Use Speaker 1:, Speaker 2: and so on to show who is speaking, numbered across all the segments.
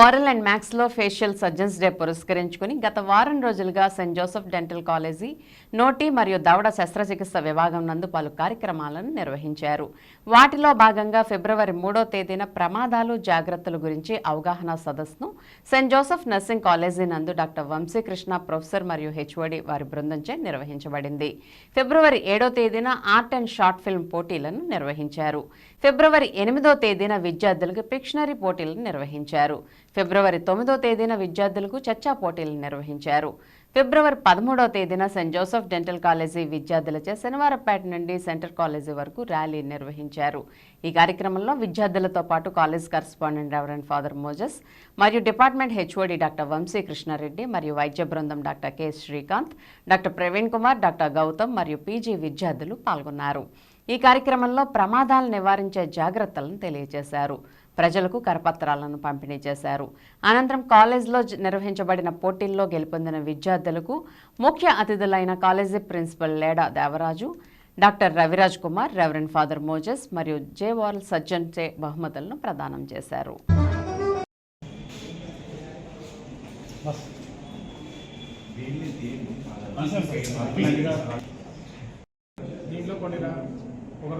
Speaker 1: Oral and maxillofacial surgeons day పురస్కరించుకుని గత వారం రోజులుగా సెయింట్ జోసెఫ్ డెంటల్ కాలేజీ నోటి మరియు దవడ శస్త్రచికిత్స విభాగం నందు పలు కార్యక్రమాలను నిర్వహించారు. వాటిలో భాగంగా ఫిబ్రవరి మూడో తేదీన ప్రమాదాలు జాగ్రత్తల గురించి అవగాహన సదస్సును సెయింట్ జోసెఫ్ నర్సింగ్ కాలేజీ నందు డాక్టర్ వంశీకృష్ణ ప్రొఫెసర్ మరియు హెచ్ఓడి వారి బృందంచే నిర్వహించబడింది. ఫిబ్రవరి ఏడో తేదీన ఆర్ట్ అండ్ షార్ట్ ఫిల్మ్ పోటీలను నిర్వహించారు. ఫిబ్రవరి ఎనిమిదో తేదీన విద్యార్థులకు పిక్షనరీ పోటీలను నిర్వహించారు. ఫిబ్రవరి తొమ్మిదో తేదీన విద్యార్థులకు చర్చా పోటీలు నిర్వహించారు. ఫిబ్రవరి పదమూడవ తేదీన సెయింట్ జోసెఫ్ డెంటల్ కాలేజీ విద్యార్థులచే శనివారపేట నుండి సెంటర్ కాలేజీ వరకు ర్యాలీ నిర్వహించారు. ఈ కార్యక్రమంలో విద్యార్థులతో పాటు college correspondent reverend father Moses మరియు department HOD doctor Vamsi Krishna Reddy మరియు వైద్య బృందం doctor K Srikanth doctor Praveen Kumar doctor Gautam మరియు పీజీ విద్యార్థులు పాల్గొన్నారు. ఈ కార్యక్రమంలో ప్రమాదాలు నివారించే జాగ్రత్తలను తెలియజేశారు. ప్రజలకు కరపత్రాలను పంపిణీ చేశారు. అనంతరం కాలేజ్లో జ- నిర్వహించబడిన పోటీల్లో గెలుపొందిన విద్యార్థులకు ముఖ్య అతిథులైన కాలేజీ ప్రిన్సిపల్ లేడా Devaraju doctor Raviraj Kumar reverend father Moses మరియు జే వాల్ సజ్జన్ చే బహుమతులను ప్రదానం చేశారు.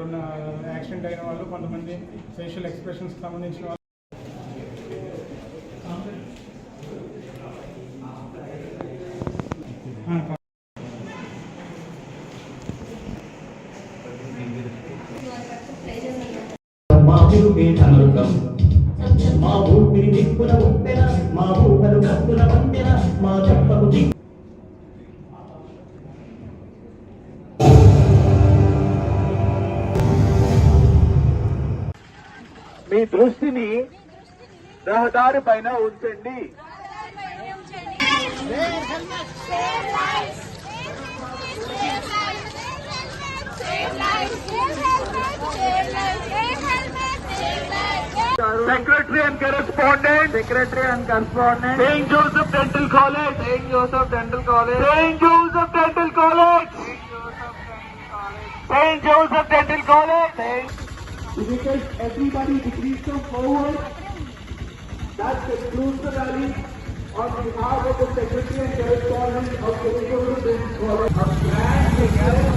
Speaker 2: ఉన్న యాక్సిడెంట్ అయిన వాళ్ళు కొంతమంది ఫేషియల్ ఎక్స్ప్రెషన్స్కి సంబంధించిన వాళ్ళు.
Speaker 3: మా భూమిని అమృతం మా నిప్పుల ఉప్పెన మా ఊహలు కప్పుల వందెన మా చెప్పకు
Speaker 4: మీ దృష్టిని రహదారి పైన ఉంచండి. Secretary and correspondent secretary and correspondent Saint Joseph dental college Saint Joseph dental college Saint Joseph dental college Saint Joseph dental college We request everybody to please come forward. That concludes the rally. On behalf of the Secretary and Correspondent of the University Business College, a grand together.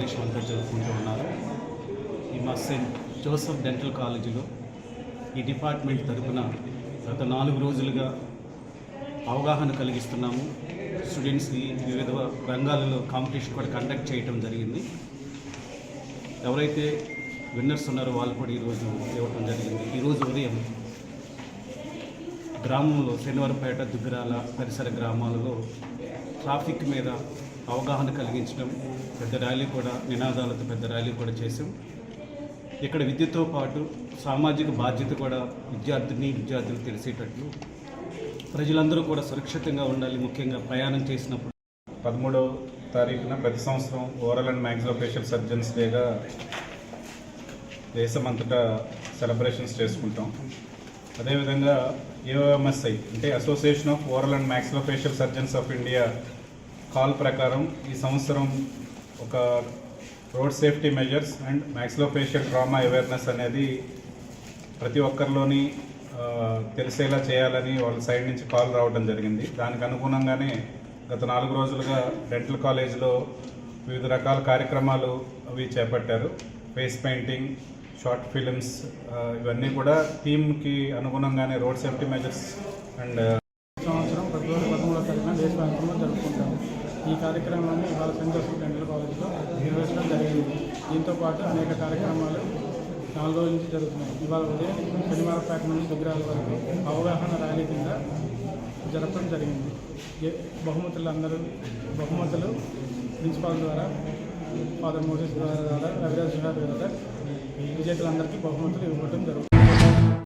Speaker 5: దేశం అంతా జరుపుకుంటూ ఉన్నారు ఈ మా Saint Joseph dental కాలేజీలో ఈ department తరపున గత నాలుగు రోజులుగా అవగాహన కలిగిస్తున్నాము. స్టూడెంట్స్కి వివిధ రంగాలలో కాంపిటీషన్ కూడా కండక్ట్ చేయటం జరిగింది. ఎవరైతే విన్నర్స్ ఉన్నారో వాళ్ళు కూడా ఈరోజు ఇవ్వటం జరిగింది. ఈరోజు ఉదయం గ్రామంలో శనివారపేట దుగ్గరాల పరిసర గ్రామాలలో ట్రాఫిక్ మీద అవగాహన కలిగించడం పెద్ద ర్యాలీ కూడా నినాదాలతో పెద్ద ర్యాలీ కూడా చేసాం ఇక్కడ విద్యతో పాటు సామాజిక బాధ్యత కూడా విద్యార్థిని విద్యార్థులు తెలిసేటట్లు ప్రజలందరూ కూడా సురక్షితంగా ఉండాలి ముఖ్యంగా ప్రయాణం చేసినప్పుడు.
Speaker 6: పదమూడవ తారీఖున ప్రతి సంవత్సరం ఓరల్ అండ్ మ్యాక్సిలోఫేషియల్ సర్జన్స్ డేగా దేశమంతటా సెలబ్రేషన్స్ చేసుకుంటాం. అదేవిధంగా ఏఓఎంఎస్ఐ అంటే association of oral and maxillofacial surgeons of India call ప్రకారం ఈ సంవత్సరం ఒక road safety measures and maxillofacial trauma awareness అనేది ప్రతి ఒక్కరిలోని తెలిసేలా చేయాలని వాళ్ళ సైడ్ నుంచి కాల్ రావడం జరిగింది. దానికి అనుగుణంగానే గత నాలుగు రోజులుగా డెంటల్ కాలేజ్లో వివిధ రకాల కార్యక్రమాలు అవి చేపట్టారు. ఫేస్ పెయింటింగ్ షార్ట్ ఫిలిమ్స్ ఇవన్నీ కూడా థీమ్కి అనుగుణంగానే రోడ్ సేఫ్టీ మెజర్స్ అండ్
Speaker 2: సంవత్సరం ఫిబ్రవరి పదమూడవ తారీఖున దేశవ్యాప్తంగా జరుపుకుంటాము ఈ కార్యక్రమాన్ని ఇవాళ సెయింట్ జోసెఫ్ డెంటల్ కాలేజ్లో నిర్వహించడం జరిగింది. దీంతో పాటు అనేక కార్యక్రమాలు నాలుగు రోజుల నుంచి జరుగుతున్నాయి. ఇవాళ ఉదయం శనివారపేట నుంచి దుగ్గరాల వరకు అవగాహన ర్యాలీ కింద జరపడం జరిగింది. బహుమతులు అందరూ బహుమతులు ప్రిన్సిపాల్ ద్వారా ఫాదర్ మోసెస్ ద్వారా రవిరాజ్ గారి ద్వారా విజేతలందరికీ బహుమతులు ఇవ్వడం జరుగుతుంది.